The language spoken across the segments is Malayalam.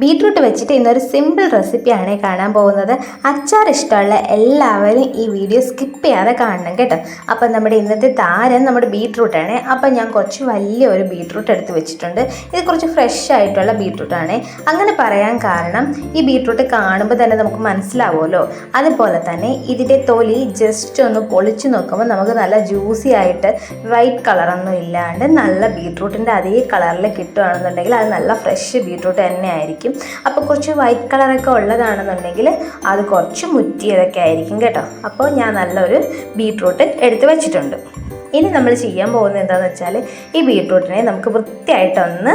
ബീട്രൂട്ട് വെച്ചിട്ട് ഇന്നൊരു സിമ്പിൾ റെസിപ്പിയാണ് കാണാൻ പോകുന്നത്. അച്ചാർ ഇഷ്ടമുള്ള എല്ലാവരും ഈ വീഡിയോ സ്കിപ്പ് ചെയ്യാതെ കാണണം കേട്ടോ. അപ്പം നമ്മുടെ ഇന്നത്തെ താരം നമ്മുടെ ബീട്രൂട്ടാണ്. അപ്പം ഞാൻ കുറച്ച് വലിയ ഒരു ബീട്രൂട്ട് എടുത്ത് വെച്ചിട്ടുണ്ട്. ഇത് കുറച്ച് ഫ്രഷ് ആയിട്ടുള്ള ബീട്രൂട്ടാണ്. അങ്ങനെ പറയാൻ കാരണം ഈ ബീട്രൂട്ട് കാണുമ്പോൾ തന്നെ നമുക്ക് മനസ്സിലാവുമല്ലോ. അതുപോലെ തന്നെ ഇതിന്റെ തൊലി ജസ്റ്റ് ഒന്ന് പൊളിച്ച് നോക്കുമ്പോൾ നമുക്ക് നല്ല ജ്യൂസി ആയിട്ട് വൈറ്റ് കളറൊന്നും ഇല്ലാണ്ട് നല്ല ബീട്രൂട്ടിന്റെ അതേ കളറിൽ കിട്ടുകയാണെന്നുണ്ടെങ്കിൽ അത് നല്ല ഫ്രഷ് ബീട്രൂട്ട് തന്നെ ആയിരിക്കും അപ്പോൾ കുറച്ച് വൈറ്റ് കളറൊക്കെ ഉള്ളതാണെന്നുണ്ടെങ്കിൽ അത് കുറച്ച് മുറ്റിയതൊക്കെ ആയിരിക്കും കേട്ടോ. അപ്പോൾ ഞാൻ നല്ലൊരു ബീട്രൂട്ട് എടുത്ത് വെച്ചിട്ടുണ്ട്. ഇനി നമ്മൾ ചെയ്യാൻ പോകുന്നത് എന്താണെന്ന് വെച്ചാൽ ഈ ബീട്രൂട്ടിനെ നമുക്ക് വൃത്തിയായിട്ടൊന്ന്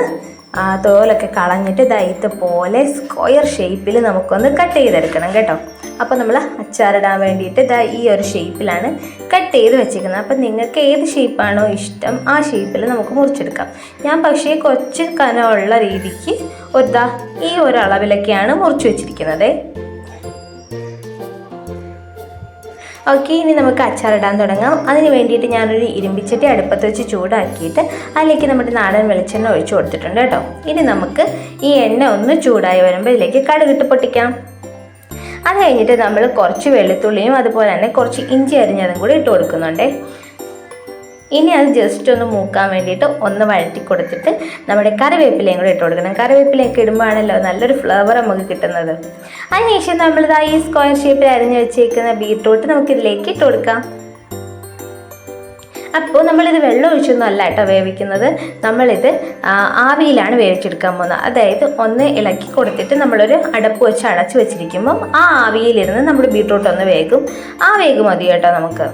ആ തോലൊക്കെ കളഞ്ഞിട്ട് ഇതാ ഇതുപോലെ സ്ക്വയർ ഷേപ്പിൽ നമുക്കൊന്ന് കട്ട് ചെയ്തെടുക്കണം കേട്ടോ. അപ്പോൾ നമ്മൾ അച്ചാറിടാൻ വേണ്ടിയിട്ട് ഇതാ ഈ ഒരു ഷേപ്പിലാണ് കട്ട് ചെയ്ത് വെച്ചിരിക്കുന്നത്. അപ്പം നിങ്ങൾക്ക് ഏത് ഷേപ്പാണോ ഇഷ്ടം ആ ഷേപ്പിൽ നമുക്ക് മുറിച്ചെടുക്കാം. ഞാൻ പക്ഷേ കുറച്ച് കനമുള്ള രീതിക്ക് ഒരു ഈ ഒരു അളവിലൊക്കെയാണ് മുറിച്ച് വെച്ചിരിക്കുന്നത്. ഓക്കെ ഇനി നമുക്ക് അച്ചാറിടാൻ തുടങ്ങാം. അതിന് വേണ്ടിയിട്ട് ഞാനൊരു ഇരുമ്പിച്ചട്ടി അടുപ്പത്ത് വെച്ച് ചൂടാക്കിയിട്ട് അതിലേക്ക് നമ്മുടെ നാടൻ വെളിച്ചെണ്ണ ഒഴിച്ച് കൊടുത്തിട്ടുണ്ട് കേട്ടോ. ഇനി നമുക്ക് ഈ എണ്ണ ഒന്ന് ചൂടായി വരുമ്പോൾ ഇതിലേക്ക് കടുകിട്ട് പൊട്ടിക്കാം. അത് കഴിഞ്ഞിട്ട് നമ്മൾ കുറച്ച് വെളുത്തുള്ളിയും അതുപോലെ തന്നെ കുറച്ച് ഇഞ്ചി അരിഞ്ഞതും കൂടി ഇട്ട് കൊടുക്കുന്നുണ്ടേ. ഇനി അത് ജസ്റ്റ് ഒന്ന് മൂക്കാൻ വേണ്ടിയിട്ട് ഒന്ന് വഴറ്റി കൊടുത്തിട്ട് നമ്മുടെ കറിവേപ്പിലയും കൂടെ ഇട്ട് കൊടുക്കണം. കറിവേപ്പിലയൊക്കെ ഇടുമ്പോഴാണല്ലോ നല്ലൊരു ഫ്ലേവർ നമുക്ക് കിട്ടുന്നത്. അതിനുശേഷം നമ്മളിതാ ഈ സ്ക്വയർ ഷേപ്പിൽ അരിഞ്ഞ് വെച്ചേക്കുന്ന ബീട്രൂട്ട് നമുക്കിതിലേക്ക് ഇട്ട് കൊടുക്കാം. അപ്പോൾ നമ്മളിത് വെള്ളം ഒഴിച്ചൊന്നും അല്ല കേട്ടോ വേവിക്കുന്നത്. നമ്മളിത് ആവിയിലാണ് വേവിച്ചെടുക്കാൻ പോകുന്നത്. അതായത് ഒന്ന് ഇളക്കി കൊടുത്തിട്ട് നമ്മളൊരു അടപ്പ് വെച്ച് അടച്ച് വെച്ചിരിക്കുമ്പം ആ ആവിയിലിരുന്ന് നമ്മുടെ ബീട്രൂട്ട് ഒന്ന് വേകും. ആ വേഗം മതി കേട്ടോ നമുക്ക്?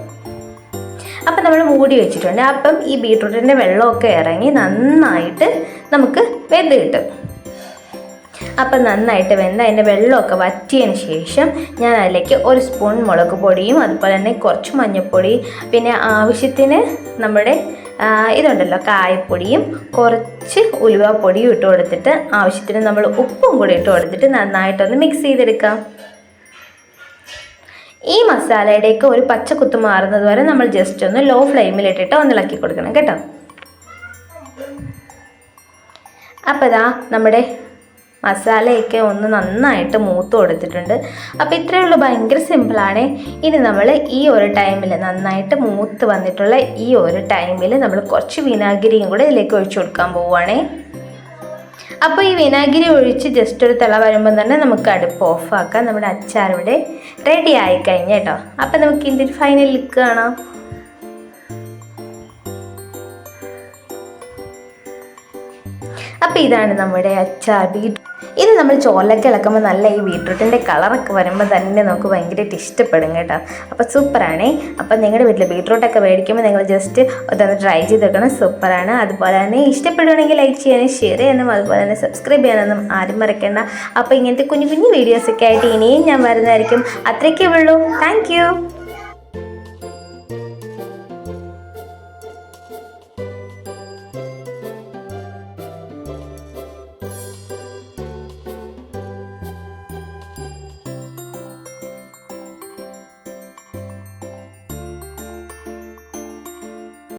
അപ്പം നമ്മൾ മൂടി വെച്ചിട്ടുണ്ട്. അപ്പം ഈ ബീട്രൂട്ടിന്റെ വെള്ളമൊക്കെ ഇറങ്ങി നന്നായിട്ട് നമുക്ക് വെന്ത് കിട്ടും. അപ്പം നന്നായിട്ട് വെന്ത് അതിന്റെ വെള്ളമൊക്കെ വറ്റിയതിന് ശേഷം ഞാൻ അതിലേക്ക് ഒരു സ്പൂൺ മുളക് പൊടിയും അതുപോലെ തന്നെ കുറച്ച് മഞ്ഞൾപ്പൊടി പിന്നെ ആവശ്യത്തിന് നമ്മുടെ ഇതുണ്ടല്ലോ കായപ്പൊടിയും കുറച്ച് ഉലുവാപ്പൊടിയും ഇട്ട് കൊടുത്തിട്ട് ആവശ്യത്തിന് നമ്മൾ ഉപ്പും കൂടി ഇട്ട് കൊടുത്തിട്ട് നന്നായിട്ടൊന്ന് മിക്സ് ചെയ്തെടുക്കാം. ഈ മസാലയുടെയൊക്കെ ഒരു പച്ച കുത്ത് മാറുന്നത് വരെ നമ്മൾ ജസ്റ്റ് ഒന്ന് ലോ ഫ്ലെയിമിലിട്ടിട്ട് ഒന്ന് ഇളക്കി കൊടുക്കണം കേട്ടോ. അപ്പോൾ ഇതാ നമ്മുടെ മസാലയൊക്കെ ഒന്ന് നന്നായിട്ട് മൂത്ത് കൊടുത്തിട്ടുണ്ട്. അപ്പോൾ ഇത്രയേ ഉള്ളൂ. ഭയങ്കര സിമ്പിളാണ് ഇനി നമ്മൾ ഈ ഒരു ടൈമിൽ നന്നായിട്ട് മൂത്ത് വന്നിട്ടുള്ള ഈ ഒരു ടൈമിൽ നമ്മൾ കുറച്ച് വിനാഗിരിയും കൂടെ ഇതിലേക്ക് ഒഴിച്ചു കൊടുക്കാൻ പോവുകയാണേ. അപ്പോൾ ഈ വിനാഗിരി ഒഴിച്ച് ജസ്റ്റ് ഒരു തിള വരുമ്പോൾ തന്നെ നമുക്ക് അടുപ്പ് ഓഫാക്കാം നമ്മുടെ അച്ചാർ ഇവിടെ റെഡി ആയി കേട്ടോ. അപ്പോൾ നമുക്ക് ഇതിന്റെ ഫൈനൽ ലുക്ക് കാണാം. അപ്പോൾ ഇതാണ് നമ്മുടെ അച്ചാർ. ബീറ്റ് ഇത് നമ്മൾ ചോറിലൊക്കെ ഇളക്കുമ്പോൾ നല്ല ഈ ബീട്രൂട്ടിന്റെ കളറൊക്കെ വരുമ്പോൾ തന്നെ നമുക്ക് ഭയങ്കരമായിട്ട് ഇഷ്ടപ്പെടും കേട്ടോ. അപ്പോൾ സൂപ്പറാണേ. അപ്പോൾ നിങ്ങളുടെ വീട്ടിൽ ബീട്രൂട്ടൊക്കെ മേടിക്കുമ്പോൾ നിങ്ങൾ ജസ്റ്റ് ഒന്ന് ട്രൈ ചെയ്ത് വെക്കണം സൂപ്പറാണ്. അതുപോലെ തന്നെ ഇഷ്ടപ്പെടുകയാണെങ്കിൽ ലൈക്ക് ചെയ്യാനും ഷെയർ ചെയ്യാനും അതുപോലെ തന്നെ സബ്സ്ക്രൈബ് ചെയ്യാനൊന്നും ആരും മറക്കേണ്ട. അപ്പോൾ ഇങ്ങനത്തെ കുഞ്ഞു കുഞ്ഞു വീഡിയോസൊക്കെ ആയിട്ട് ഇനിയും ഞാൻ വരുന്നതായിരിക്കും. അത്രയ്ക്കേ ഉള്ളൂ. താങ്ക്